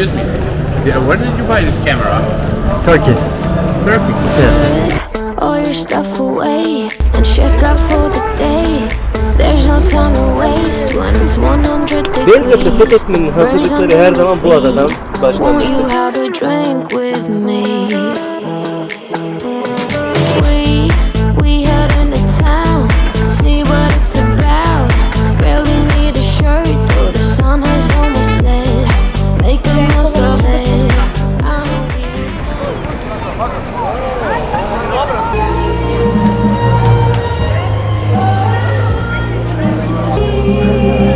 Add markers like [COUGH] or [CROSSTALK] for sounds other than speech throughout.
Excuse me. Yeah, where did you buy this camera? Turkey. Turkey. Yes. all your stuff away and check out for the day. There's no time to waste when it's 100 Belgrad'da degrees. fethetmenin hazırlıkları her zaman bu adadan Won't başlanır. you have a drink with me?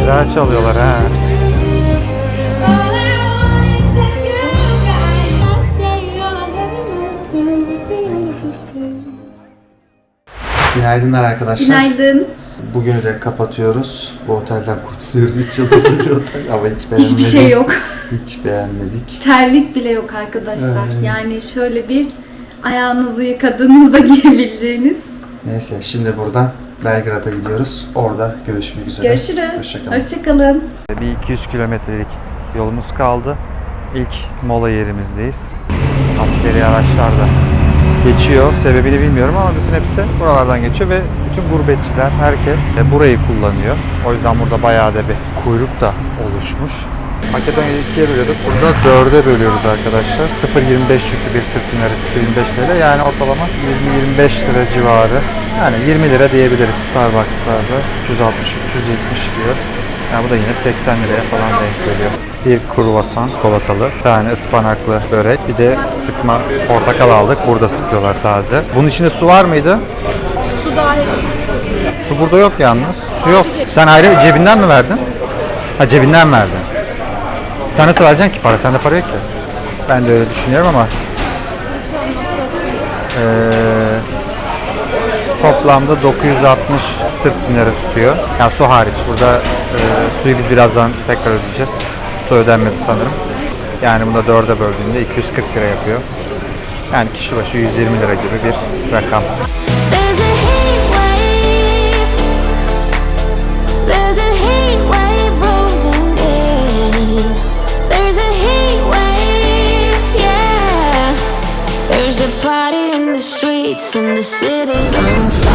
Güzel çalıyorlar ha. Günaydınlar arkadaşlar. Günaydın. Bugünü de kapatıyoruz. Bu otelden kurtuluyoruz. 3 yıldızlı bir [LAUGHS] otel ama hiç beğenmedik. Hiçbir şey yok. Hiç beğenmedik. Terlik bile yok arkadaşlar. Evet. Yani şöyle bir ayağınızı yıkadığınızda [LAUGHS] giyebileceğiniz. Neyse şimdi buradan Belgrad'a gidiyoruz. Orada görüşmek üzere. Görüşürüz. Hoşçakalın. Hoşçakalın. Bir 200 kilometrelik yolumuz kaldı. İlk mola yerimizdeyiz. Askeri araçlar da geçiyor. Sebebini bilmiyorum ama bütün hepsi buralardan geçiyor ve bütün gurbetçiler, herkes burayı kullanıyor. O yüzden burada bayağı da bir kuyruk da oluşmuş. Makedonya'yı ikiye bölüyorduk. Burada dörde bölüyoruz arkadaşlar. 0.25 yüklü bir sırt dinleri 0.25 TL. Yani ortalama 20-25 lira civarı. Yani 20 lira diyebiliriz. Starbucks'larda 360-370 diyor. Yani bu da yine 80 liraya falan denk geliyor. Bir kruvasan kolatalı, bir tane ıspanaklı börek, bir de sıkma portakal aldık. Burada sıkıyorlar taze. Bunun içinde su var mıydı? Su dahil. Su burada yok yalnız. Su yok. Sen ayrı cebinden mi verdin? Ha cebinden verdin. Sen nasıl vereceksin ki para? Sende para yok ki. Ben de öyle düşünüyorum ama. Eee toplamda 960 sırt dinarı tutuyor. Yani su hariç. Burada e, suyu biz birazdan tekrar ödeyeceğiz. Su ödenmedi sanırım. Yani bunda dörde böldüğünde 240 lira yapıyor. Yani kişi başı 120 lira gibi bir rakam. And the city's on fire.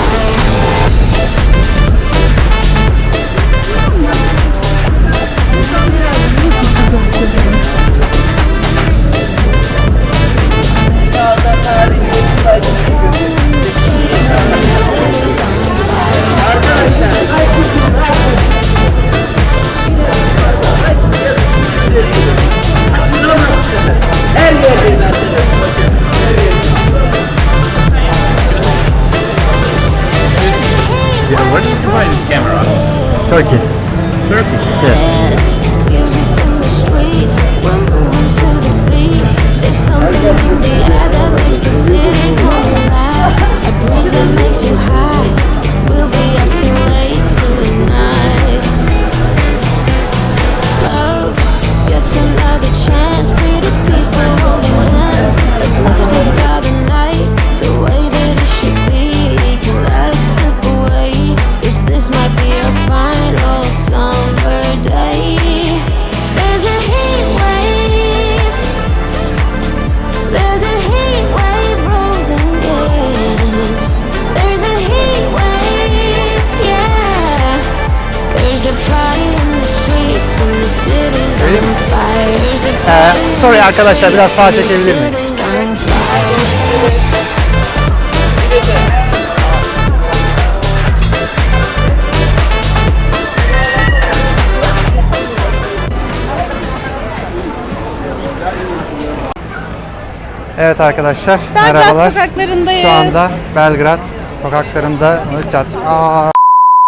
Arkadaşlar, biraz sağa çekebilir miyim? Evet arkadaşlar, Belgrad merhabalar. sokaklarındayız. Şu anda Belgrad sokaklarında Cad- Aa!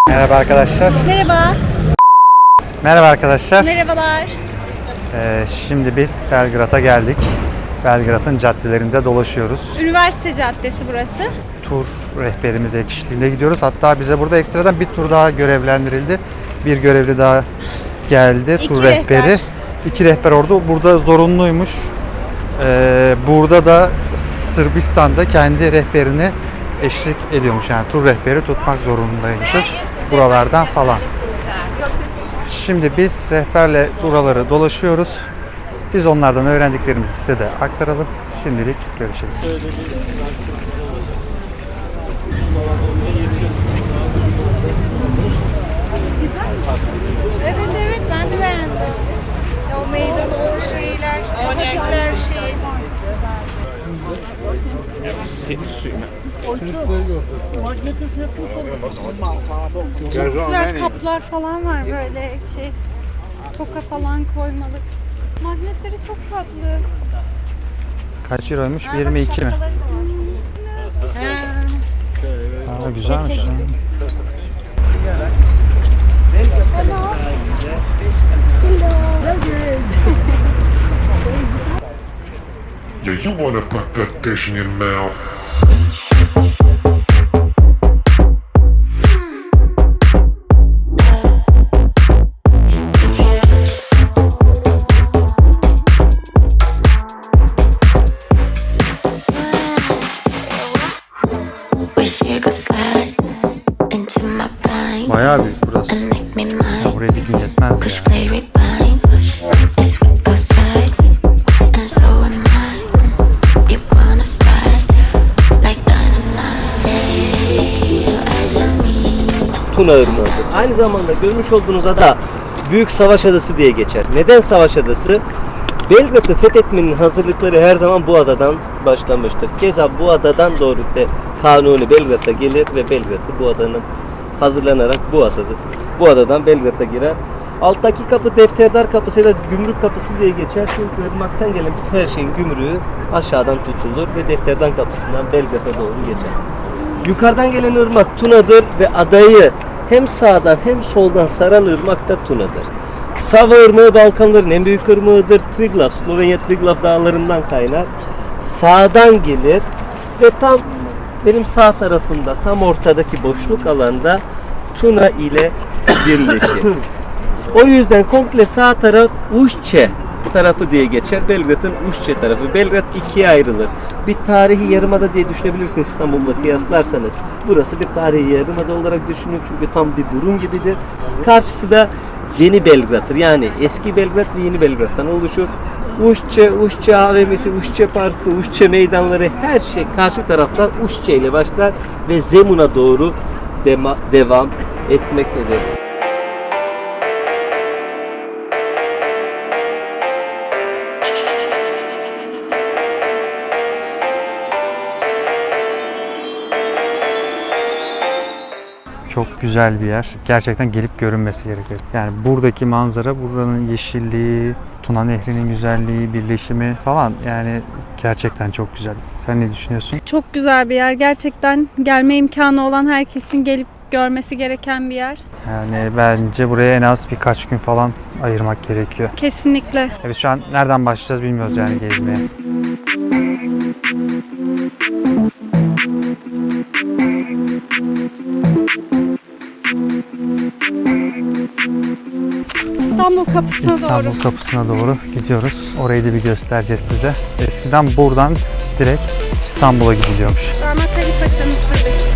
Merhaba arkadaşlar. Merhaba. Merhaba arkadaşlar. Merhabalar. Ee, şimdi biz Belgrad'a geldik. Belgrad'ın caddelerinde dolaşıyoruz. Üniversite Caddesi burası. Tur rehberimiz eşliğinde gidiyoruz. Hatta bize burada ekstradan bir tur daha görevlendirildi. Bir görevli daha geldi. İki tur rehber. rehberi. İki rehber orada. Burada zorunluymuş. Ee, burada da Sırbistan'da kendi rehberini eşlik ediyormuş. Yani tur rehberi tutmak zorundaymışız. Buralardan falan. Şimdi biz rehberle buraları dolaşıyoruz. Biz onlardan öğrendiklerimizi size de aktaralım. Şimdilik görüşürüz. Evet evet ben de beğendim. O meydan o şeyler, küçükler şey. Çok güzel kaplar falan var böyle şey. Toka falan koymalık. Magnetleri çok tatlı. Kaç euroymuş? 22 mi? Aa, güzelmiş. [LAUGHS] ya. Yeah, you wanna put that dish in your mouth. Bayağı büyük burası. mine. Buraya bir gün yetmez ya. Tuna Irmağı'dır. Aynı zamanda görmüş olduğunuz ada Büyük Savaş Adası diye geçer. Neden Savaş Adası? Belgrad'ı fethetmenin hazırlıkları her zaman bu adadan başlamıştır. Keza bu adadan doğru de Kanuni Belgrad'a gelir ve Belgrad'ı bu adanın hazırlanarak bu adadır. Bu adadan Belgrad'a girer. Alttaki kapı defterdar kapısı ya da gümrük kapısı diye geçer. Çünkü ırmaktan gelen bütün her şeyin gümrüğü aşağıdan tutulur ve defterdan kapısından Belgrad'a doğru geçer. Yukarıdan gelen ırmak Tuna'dır ve adayı hem sağdan hem soldan saran ırmak da Tuna'dır. Sava ırmağı Balkanların en büyük ırmağıdır. Triglav, Slovenya Triglav dağlarından kaynar. Sağdan gelir ve tam benim sağ tarafımda, tam ortadaki boşluk alanda Tuna ile birleşir. [COUGHS] O yüzden komple sağ taraf Uşçe tarafı diye geçer. Belgrad'ın Uşçe tarafı. Belgrad ikiye ayrılır. Bir tarihi yarımada diye düşünebilirsiniz İstanbul'la kıyaslarsanız. Burası bir tarihi yarımada olarak düşünün çünkü tam bir burun gibidir. Karşısı da yeni Belgrad'dır. Yani eski Belgrad ve yeni Belgrad'dan oluşur. Uşçe, Uşçe AVM'si, Uşçe Parkı, Uşçe meydanları her şey karşı taraftan Uşçe ile başlar ve Zemun'a doğru dema- devam etmektedir. Çok güzel bir yer. Gerçekten gelip görünmesi gerekiyor. Yani buradaki manzara, buranın yeşilliği, Tuna Nehri'nin güzelliği, birleşimi falan yani gerçekten çok güzel. Sen ne düşünüyorsun? Çok güzel bir yer. Gerçekten gelme imkanı olan herkesin gelip görmesi gereken bir yer. Yani bence buraya en az birkaç gün falan ayırmak gerekiyor. Kesinlikle. Biz şu an nereden başlayacağız bilmiyoruz yani gezmeye. İstanbul kapısına doğru. İstanbul kapısına doğru gidiyoruz. Orayı da bir göstereceğiz size. Eskiden buradan direkt İstanbul'a gidiliyormuş. Damat Ali Paşa'nın türbesi.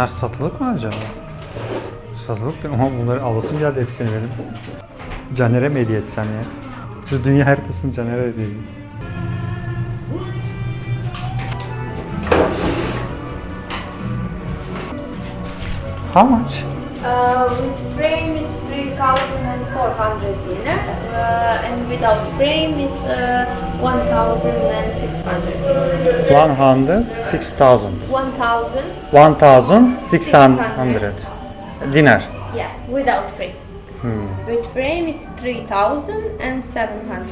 Bunlar satılık mı acaba? Satılık değil ama bunları alasım geldi hepsini benim. Caner'e mi hediye etsem ya? Şu dünya haritasını Caner'e hediye. How much? Uh, with frame it's 3,400 dinar uh, and without frame it's uh, 1,600. 100, 6000. 1,000. 1600 dinar. Yeah, without frame. With frame it's 3,700.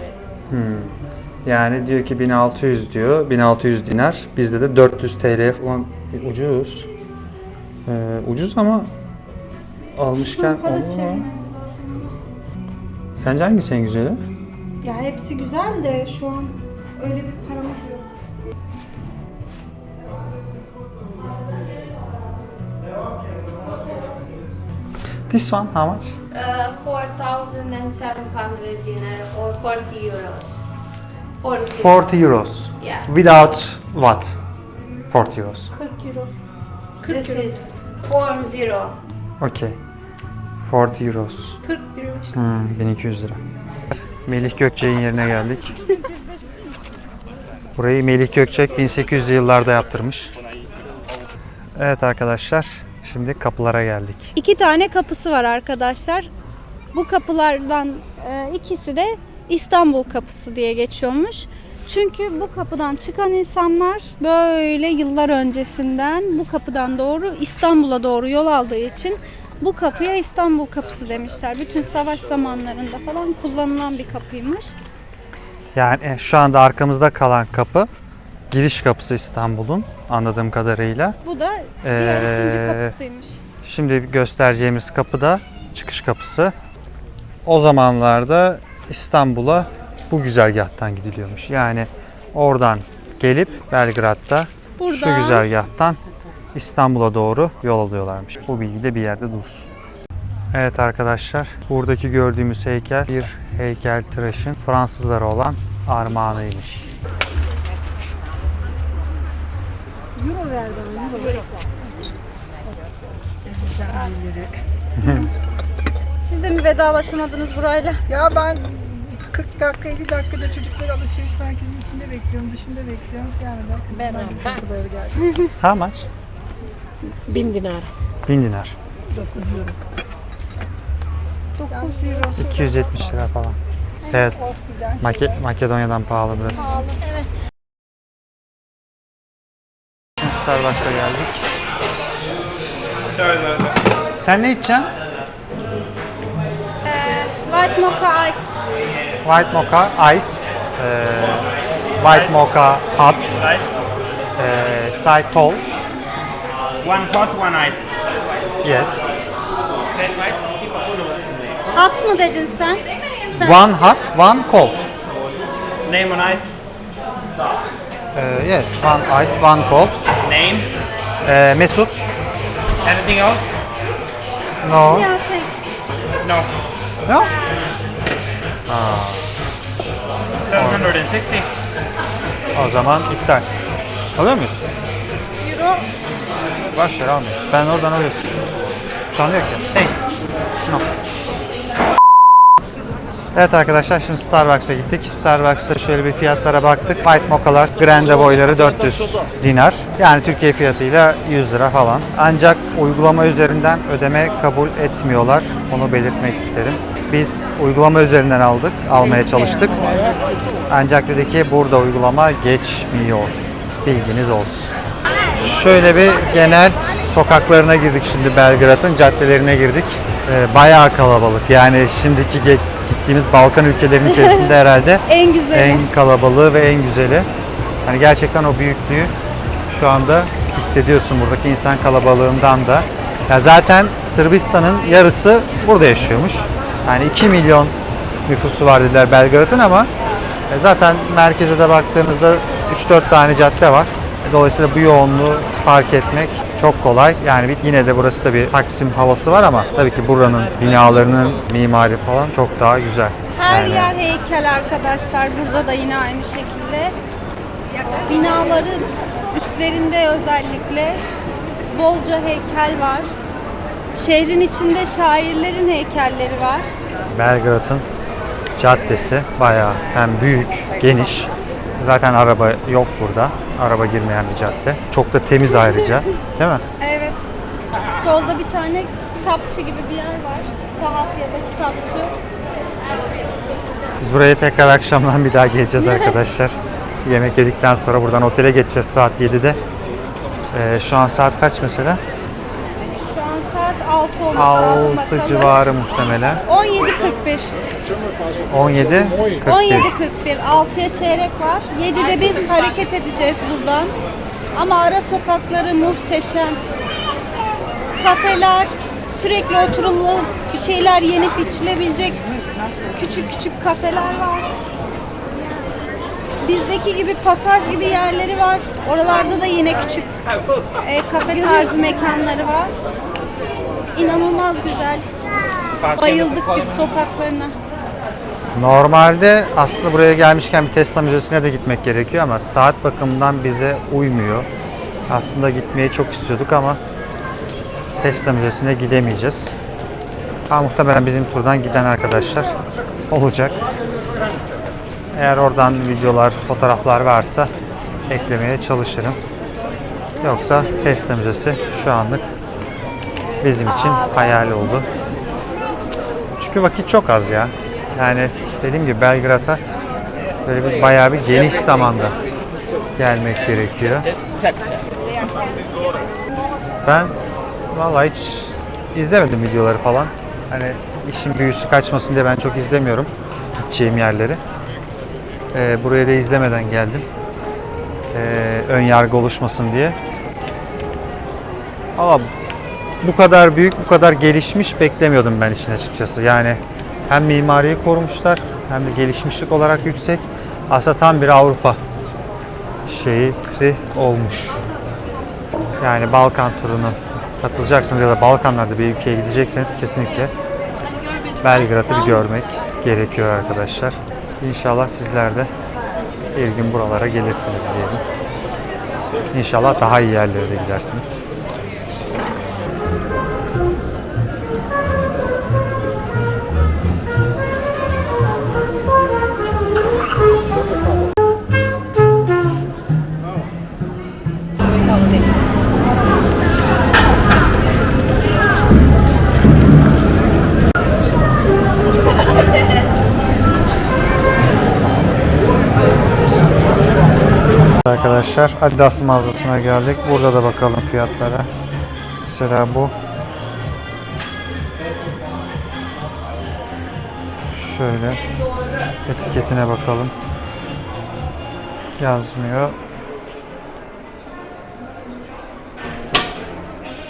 Yani diyor ki 1600 diyor. 1600 dinar. Bizde de 400 TL falan ucuz. Ee, ucuz ama almışken. Sence hangisi en güzeli? Ya hepsi güzel de şu an öyle bir paramız yok. This one how much? Uh, 4,700 dinar or 40 euros. 40. 40 euros. Yeah. Without what? 40 euros. 40 euro. This is 40. Okay. 40 euros. 40 euro işte. Hmm, 1200 lira. Melih Gökçek'in yerine geldik. Burayı Melih Gökçek 1800'lü yıllarda yaptırmış. Evet arkadaşlar, şimdi kapılara geldik. İki tane kapısı var arkadaşlar. Bu kapılardan e, ikisi de İstanbul kapısı diye geçiyormuş. Çünkü bu kapıdan çıkan insanlar böyle yıllar öncesinden bu kapıdan doğru İstanbul'a doğru yol aldığı için bu kapıya İstanbul kapısı demişler. Bütün savaş zamanlarında falan kullanılan bir kapıymış. Yani e, şu anda arkamızda kalan kapı giriş kapısı İstanbul'un anladığım kadarıyla. Bu da diğer ikinci Ee, kapısıymış. Şimdi göstereceğimiz kapı da çıkış kapısı. O zamanlarda İstanbul'a bu güzergahtan gidiliyormuş. Yani oradan gelip Belgrad'da şu Buradan- güzergahtan İstanbul'a doğru yol alıyorlarmış. Bu bilgi de bir yerde dursun. Evet arkadaşlar, buradaki gördüğümüz heykel bir heykel tıraşın Fransızlara olan armağanıymış. Siz de mi vedalaşamadınız burayla? Ya ben 40 dakika 50 dakikada çocukları alışveriş merkezinin içinde bekliyorum, dışında bekliyorum. Gelmeden kızlar gibi kapılara geldi. How much? 1000 dinar. 1000 dinar. 9 euro. 9 euro. 270 lira falan. Evet. Make- Makedonya'dan pahalı biraz. Starbucks'a geldik. Sen ne içeceksin? White mocha ice. White mocha ice, eee, white mocha hot, eee side tall, One hot, one ice. yes. Hot mı dedin sen? Sen One hot, one cold. Name on ice. Eee, yes, one ice, one cold. Name. Eee, Mesut, Anything else? no, Ya şey, No. no. 760. O zaman iptal. Alıyor muyuz? euro Boş ver almıyor. Ben oradan alıyorsun. Yok ya. Thanks. No. Evet arkadaşlar şimdi Starbucks'a gittik. Starbucks'ta şöyle bir fiyatlara baktık. White mochalar, grande boyları 400 dinar. Yani Türkiye fiyatıyla 100 lira falan. Ancak uygulama üzerinden ödeme kabul etmiyorlar. Onu belirtmek isterim. Biz uygulama üzerinden aldık, almaya çalıştık. Ancak dedi ki burada uygulama geçmiyor. Bilginiz olsun. Şöyle bir genel sokaklarına girdik şimdi Belgrad'ın caddelerine girdik. Ee, bayağı kalabalık. Yani şimdiki gittiğimiz Balkan ülkelerinin içerisinde [LAUGHS] herhalde en güzeli. en kalabalığı ve en güzeli. Hani gerçekten o büyüklüğü şu anda hissediyorsun buradaki insan kalabalığından da. Ya zaten Sırbistan'ın yarısı burada yaşıyormuş. Yani 2 milyon nüfusu var dediler Belgrad'ın ama e, zaten merkeze de baktığınızda 3-4 tane cadde var. Dolayısıyla bu yoğunluğu fark etmek çok kolay. Yani yine de burası da bir Taksim havası var ama tabii ki buranın binalarının mimari falan çok daha güzel. Her Yani- yer heykel arkadaşlar. Burada da yine aynı şekilde. Binaların üstlerinde özellikle bolca heykel var. Şehrin içinde şairlerin heykelleri var. Belgrad'ın caddesi bayağı hem büyük, geniş. Zaten araba yok burada. Araba girmeyen bir cadde. Çok da temiz ayrıca. Değil mi? Evet. Solda bir tane kitapçı gibi bir yer var. Sahaf ya da kitapçı. Biz buraya tekrar akşamdan bir daha geleceğiz [LAUGHS] arkadaşlar. Yemek yedikten sonra buradan otele geçeceğiz saat 7'de. Ee, şu an saat kaç mesela? Şu an saat 6 olması lazım 6 bakalım. civarı muhtemelen. 17.45. 17 41. 17.41. 6'ya çeyrek var. 7'de biz hareket edeceğiz buradan. Ama ara sokakları muhteşem. Kafeler, sürekli oturulup bir şeyler yenip içilebilecek küçük küçük kafeler var. Bizdeki gibi pasaj gibi yerleri var. Oralarda da yine küçük e, kafe tarzı mekanları var. İnanılmaz güzel. Bayıldık biz sokaklarına. Normalde aslında buraya gelmişken bir Tesla Müzesi'ne de gitmek gerekiyor ama saat bakımından bize uymuyor. Aslında gitmeyi çok istiyorduk ama Tesla Müzesi'ne gidemeyeceğiz. Ama muhtemelen bizim turdan giden arkadaşlar olacak. Eğer oradan videolar, fotoğraflar varsa eklemeye çalışırım. Yoksa Tesla Müzesi şu anlık bizim için hayal oldu. Çünkü vakit çok az ya. Yani dediğim gibi Belgrad'a böyle bir bayağı bir geniş zamanda gelmek gerekiyor. Ben vallahi hiç izlemedim videoları falan. Hani işin büyüsü kaçmasın diye ben çok izlemiyorum gideceğim yerleri. Ee, buraya da izlemeden geldim. Ee, ön yargı oluşmasın diye. Ama bu kadar büyük, bu kadar gelişmiş beklemiyordum ben işin açıkçası. Yani hem mimariyi korumuşlar hem de gelişmişlik olarak yüksek. Aslında tam bir Avrupa şehri olmuş. Yani Balkan turunu katılacaksınız ya da Balkanlarda bir ülkeye gidecekseniz kesinlikle Belgrad'ı bir görmek gerekiyor arkadaşlar. İnşallah sizler de bir gün buralara gelirsiniz diyelim. İnşallah daha iyi yerlere de gidersiniz. Arkadaşlar Adidas mağazasına geldik. Burada da bakalım fiyatlara. Mesela bu. Şöyle etiketine bakalım. Yazmıyor.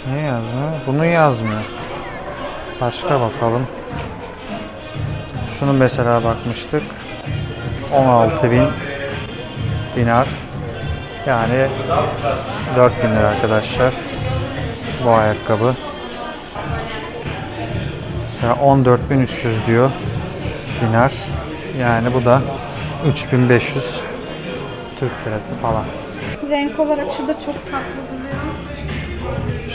Niye yazmıyor? Bunu yazmıyor. Başka bakalım. Şunu mesela bakmıştık. 16.000 dinar. Yani 4000 lira arkadaşlar. Bu ayakkabı. Mesela 14300 diyor. Dinar. Yani bu da 3500 Türk lirası falan. Renk olarak şurada çok tatlı duruyor.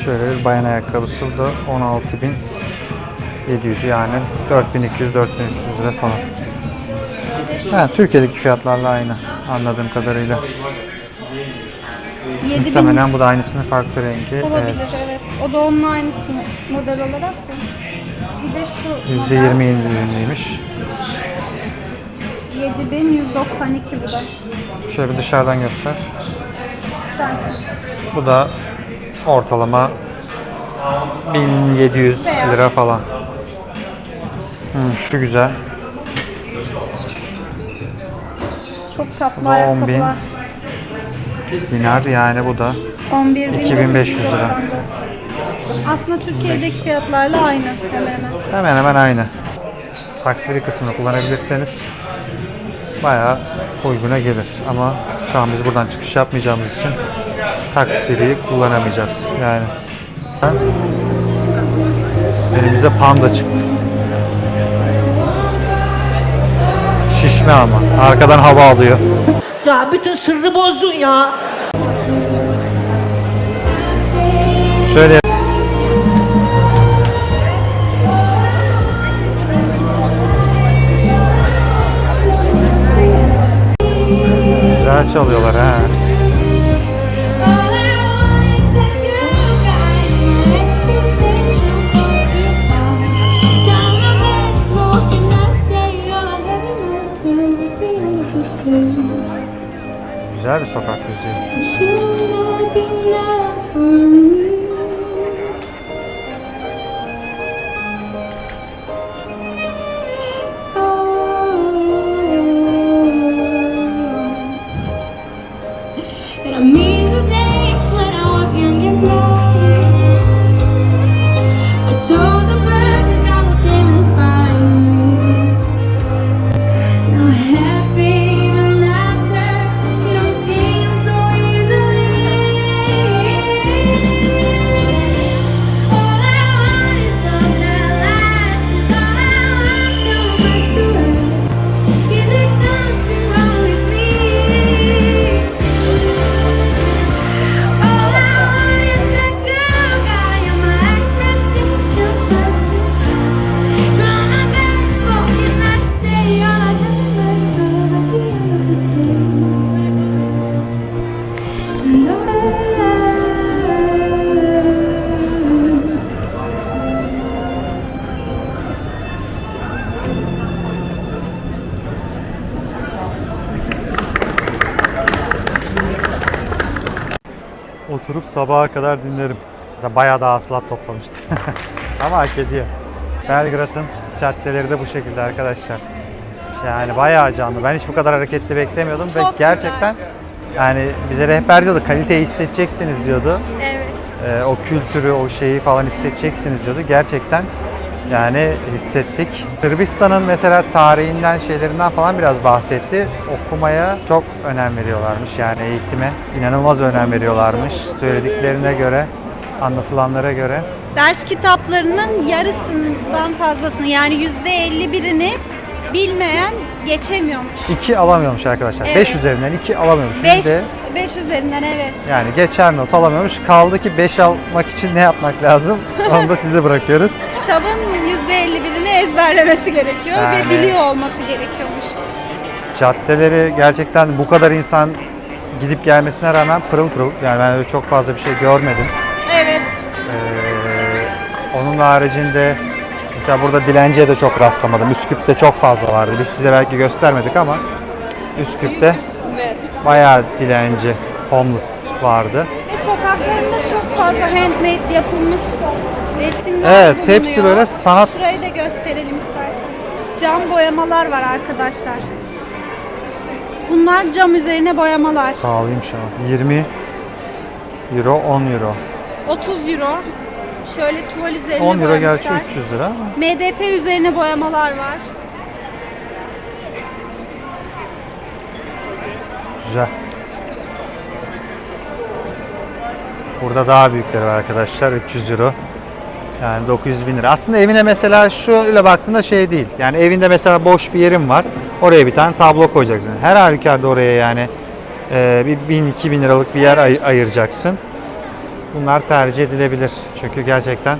Şöyle bir bayan ayakkabısı da 16700 yani 4200 4300 lira falan. Ha, Türkiye'deki fiyatlarla aynı anladığım kadarıyla. 7000 Muhtemelen bu da aynısının farklı rengi. olabilir Evet. evet. O da onun aynısı model olarak da. Bir de şu model %20 indirimliymiş. 7192 bu da. Şöyle bir dışarıdan göster. Sensin. Bu da ortalama 1700 lira falan. Hmm, şu güzel. Çok tatlı Bu da 10.000. ayakkabılar. Dinar yani bu da 11.000 2500 lira. Aslında Türkiye'deki fiyatlarla aynı hemen hemen. hemen hemen aynı. Taksiri kısmını kullanabilirseniz bayağı uyguna gelir. Ama şu an biz buradan çıkış yapmayacağımız için taksiriyi kullanamayacağız. Yani elimize panda çıktı. Şişme ama. Arkadan hava alıyor. Ya bütün sırrı bozdun ya. Şöyle Güzel çalıyorlar ha. You Oturup sabaha kadar dinlerim. Bayağı da hasılat toplamıştım. [LAUGHS] Ama hak ediyor. Belgrad'ın caddeleri de bu şekilde arkadaşlar. Yani bayağı canlı. Ben hiç bu kadar hareketli beklemiyordum ve Çok gerçekten yani bize rehber diyordu kaliteyi hissedeceksiniz diyordu. Evet. Ee, o kültürü, o şeyi falan hissedeceksiniz diyordu. Gerçekten yani hissettik. Sırbistan'ın mesela tarihinden, şeylerinden falan biraz bahsetti. Okumaya çok önem veriyorlarmış yani eğitime. inanılmaz önem veriyorlarmış. Söylediklerine göre, anlatılanlara göre. Ders kitaplarının yarısından fazlasını yani yüzde 51'ini bilmeyen geçemiyormuş. 2 alamıyormuş arkadaşlar. 5 Evet. üzerinden 2 alamıyormuş. 5 Yüzde- 5 üzerinden evet. Yani geçer not alamıyormuş. Kaldı ki 5 almak için ne yapmak lazım? Onu da size bırakıyoruz. Kitabın yüzde 51'ini ezberlemesi gerekiyor Yani- ve biliyor olması gerekiyormuş. Caddeleri gerçekten bu kadar insan gidip gelmesine rağmen pırıl pırıl. Yani ben öyle çok fazla bir şey görmedim. Evet. Ee, onun haricinde mesela burada dilenciye de çok rastlamadım. Üsküp'te çok fazla vardı. Biz size belki göstermedik ama Üsküp'te bayağı dilenci, homeless vardı. Ve sokaklarında çok fazla handmade yapılmış resimler Evet, bulunuyor. hepsi böyle sanat- Şurayı da gösterelim istersen. Cam boyamalar var arkadaşlar. Bunlar cam üzerine boyamalar. Pahalıymış ama. 20 euro, 10 euro. 30 euro. Şöyle tuval üzerine 10 euro gerçi boyamışlar. 300 lira ama. MDF üzerine boyamalar var. Güzel. Burada daha büyükleri var arkadaşlar. 300 euro. Yani 900 bin lira. Aslında evine mesela şöyle baktığında şey değil. Yani evinde mesela boş bir yerim var. Oraya bir tane tablo koyacaksın. Her halükarda oraya yani e, bir 1000 2000 liralık bir yer ay- ayıracaksın. Bunlar tercih edilebilir. Çünkü gerçekten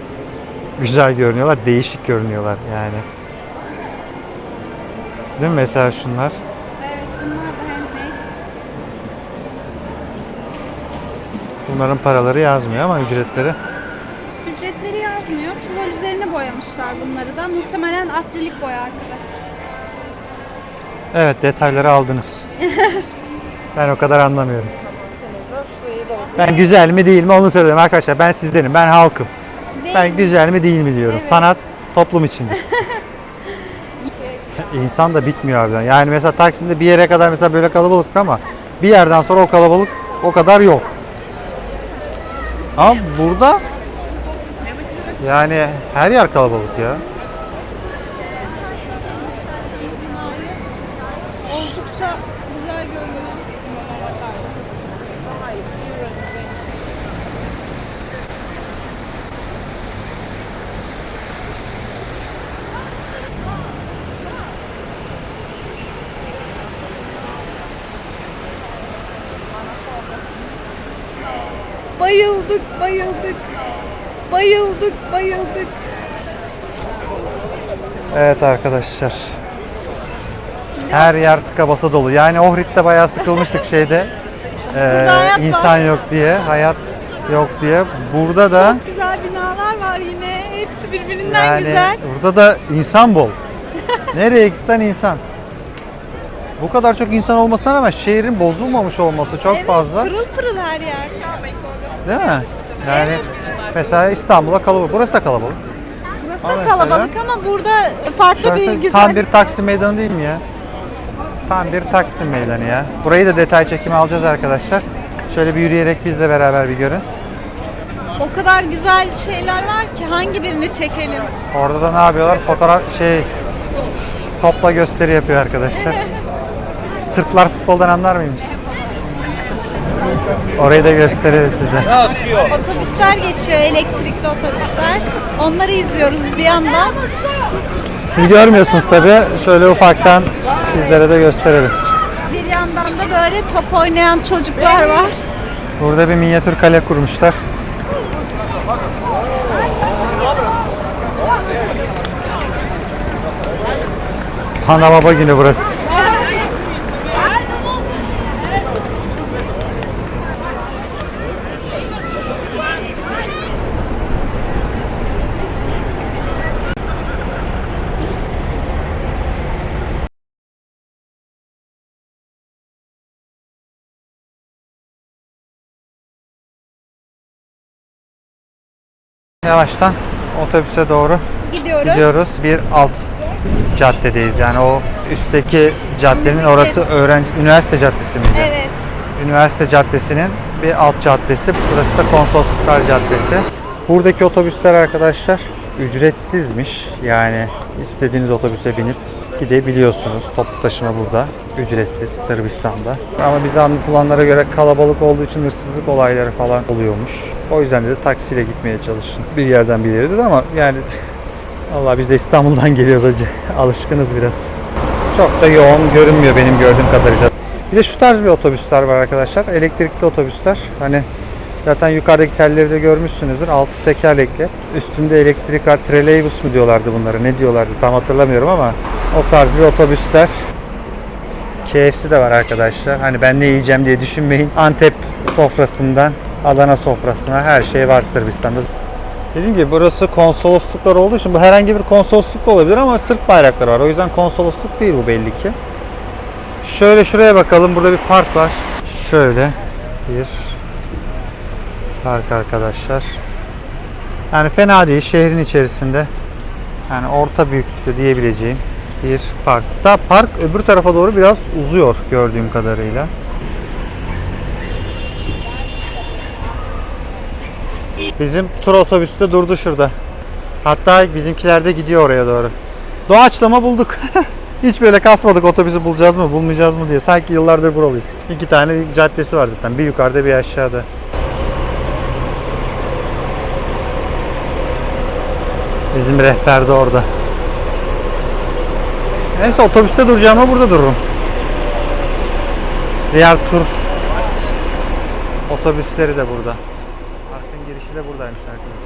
güzel görünüyorlar, değişik görünüyorlar yani. Değil mi mesela şunlar? Evet bunlar da handmade. Bunların paraları yazmıyor ama ücretleri. Ücretleri yazmıyor. Tuval üzerine boyamışlar bunları da. Muhtemelen akrilik boya arkadaşlar. Evet detayları aldınız. [LAUGHS] ben o kadar anlamıyorum. Ben güzel mi değil mi onu söylüyorum arkadaşlar. Ben sizdenim. Ben halkım. Ben güzel mi değil mi diyorum. Sanat toplum içindir. [LAUGHS] İnsan da bitmiyor harbiden. Yani mesela Taksim'de bir yere kadar mesela böyle kalabalık ama bir yerden sonra o kalabalık o kadar yok. Ama burada yani her yer kalabalık ya. Oldukça güzel görünüyor. Bayıldık, bayıldık. Bayıldık, bayıldık. Evet arkadaşlar. Her yer tıka basa dolu. Yani Ohrid'de bayağı sıkılmıştık şeyde. [LAUGHS] Ee, Burada hayat var. insan yok diye, hayat yok diye. Burada da Çok güzel binalar var yine. Hepsi birbirinden yani güzel. burada da insan bol. [LAUGHS] Nereye gitsen insan. Bu kadar çok insan olmasına rağmen şehrin bozulmamış olması çok Evet, fazla. Pırıl pırıl her yer. Değil mi? Yani mesela İstanbul'a kalabalık. Burası da kalabalık. Burası Ama da mesela- kalabalık ama burada farklı bir Şurası güzel. tam bir Taksim meydanı değil mi ya? Tam bir Taksim meydanı ya. Burayı da detay çekimi alacağız arkadaşlar. Şöyle bir yürüyerek biz de beraber bir görün. O kadar güzel şeyler var ki hangi birini çekelim? Orada da ne yapıyorlar? Fotoğraf şey topla gösteri yapıyor arkadaşlar. [LAUGHS] Sırplar futboldan anlar mıymış? Orayı da gösterelim size. Otobüsler geçiyor, elektrikli otobüsler. Onları izliyoruz bir yandan. Siz görmüyorsunuz tabi. Şöyle ufaktan sizlere de gösterelim. Bir yandan da böyle top oynayan çocuklar var. Burada bir minyatür kale kurmuşlar. Ana baba günü burası. Yavaştan otobüse doğru Gidiyoruz. gidiyoruz. Bir alt caddedeyiz. Yani o üstteki caddenin Müzik orası öğrenci üniversite caddesi miydi? Evet. Üniversite Caddesi'nin bir alt caddesi. Burası da Konsolosluklar Caddesi. Buradaki otobüsler arkadaşlar ücretsizmiş. Yani istediğiniz otobüse binip gidebiliyorsunuz. Toplu taşıma burada. Ücretsiz Sırbistan'da. Ama bize anlatılanlara göre kalabalık olduğu için hırsızlık olayları falan oluyormuş. O yüzden de taksiyle gitmeye çalışın. Bir yerden bir yere dedi ama yani [LAUGHS] Allah biz de İstanbul'dan geliyoruz acı. Alışkınız biraz. Çok da yoğun görünmüyor benim gördüğüm kadarıyla. Bir de şu tarz bir otobüsler var arkadaşlar. Elektrikli otobüsler. Hani zaten yukarıdaki telleri de görmüşsünüzdür. Altı tekerlekli. Üstünde elektrik var. Trolleybus mu diyorlardı bunları? Ne diyorlardı tam hatırlamıyorum ama o tarz bir otobüsler. KFC de var arkadaşlar. Hani ben ne yiyeceğim diye düşünmeyin. Antep sofrasından Adana sofrasına her şey var Sırbistan'da. Dediğim gibi burası konsolosluklar olduğu için bu herhangi bir konsolosluk da olabilir ama Sırp bayrakları var. O yüzden konsolosluk değil bu belli ki. Şöyle şuraya bakalım. Burada bir park var. Şöyle bir park arkadaşlar. Yani fena değil. Şehrin içerisinde. Yani orta büyüklükte diyebileceğim bir park. Daha park öbür tarafa doğru biraz uzuyor gördüğüm kadarıyla. Bizim tur otobüsü de durdu şurada. Hatta bizimkiler de gidiyor oraya doğru. Doğaçlama bulduk. [LAUGHS] Hiç böyle kasmadık otobüsü bulacağız mı bulmayacağız mı diye. Sanki yıllardır buralıyız. İki tane caddesi var zaten. Bir yukarıda bir aşağıda. Bizim rehber de orada. Neyse otobüste duracağım ama burada dururum. Diğer tur otobüsleri de burada. Parkın girişi de buradaymış arkadaşlar.